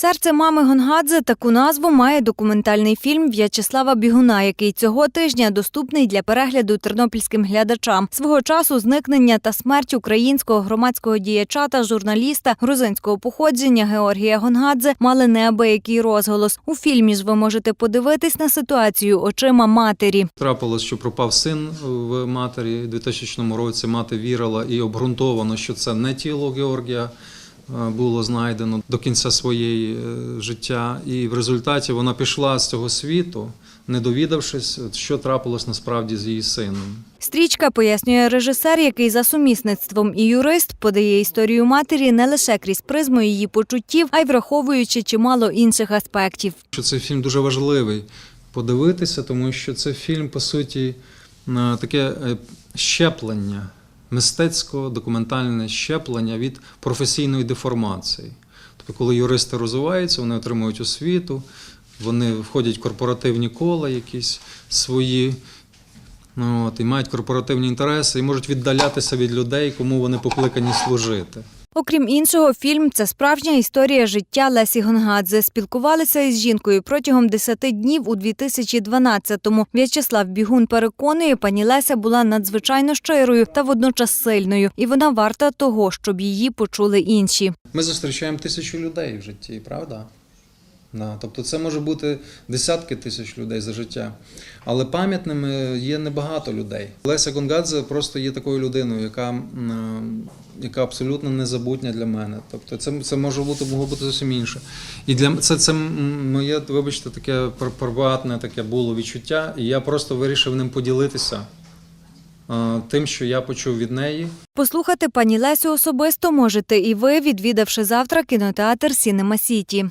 Серце мами Гонгадзе таку назву має документальний фільм В'ячеслава Бігуна, який цього тижня доступний для перегляду тернопільським глядачам. Свого часу зникнення та смерть українського громадського діяча та журналіста грузинського походження Георгія Гонгадзе мали неабиякий розголос. У фільмі ж ви можете подивитись на ситуацію очима матері. Трапилось, що пропав син в матері у 2000 році. Мати вірила і обґрунтовано, що це не тіло Георгія було знайдено до кінця своєї е, життя. І в результаті вона пішла з цього світу, не довідавшись, що трапилось насправді з її сином. Стрічка пояснює режисер, який за сумісництвом і юрист подає історію матері не лише крізь призму її почуттів, а й враховуючи чимало інших аспектів. Що цей фільм дуже важливий подивитися, тому що це фільм, по суті, е, таке е, щеплення, мистецько-документальне щеплення від професійної деформації. Тобто, коли юристи розвиваються, вони отримують освіту, вони входять в корпоративні кола якісь свої. Ну, от, і мають корпоративні інтереси і можуть віддалятися від людей, кому вони покликані служити. Окрім іншого, фільм це справжня історія життя Лесі Гонгадзе. Спілкувалися із жінкою протягом 10 днів у 2012-му. В'ячеслав Бігун переконує, пані Леся була надзвичайно щирою та водночас сильною, і вона варта того, щоб її почули інші. Ми зустрічаємо тисячу людей в житті, правда? Да. Тобто це може бути десятки тисяч людей за життя. Але пам'ятними є небагато людей. Леся Гонгадзе просто є такою людиною, яка, яка абсолютно незабутня для мене. Тобто це, це може бути, могло бути зовсім інше. І для це, це моє, вибачте, таке пр- приватне таке було відчуття, і я просто вирішив ним поділитися е, тим, що я почув від неї. Послухати пані Лесю особисто можете і ви, відвідавши завтра кінотеатр Сінема Сіті.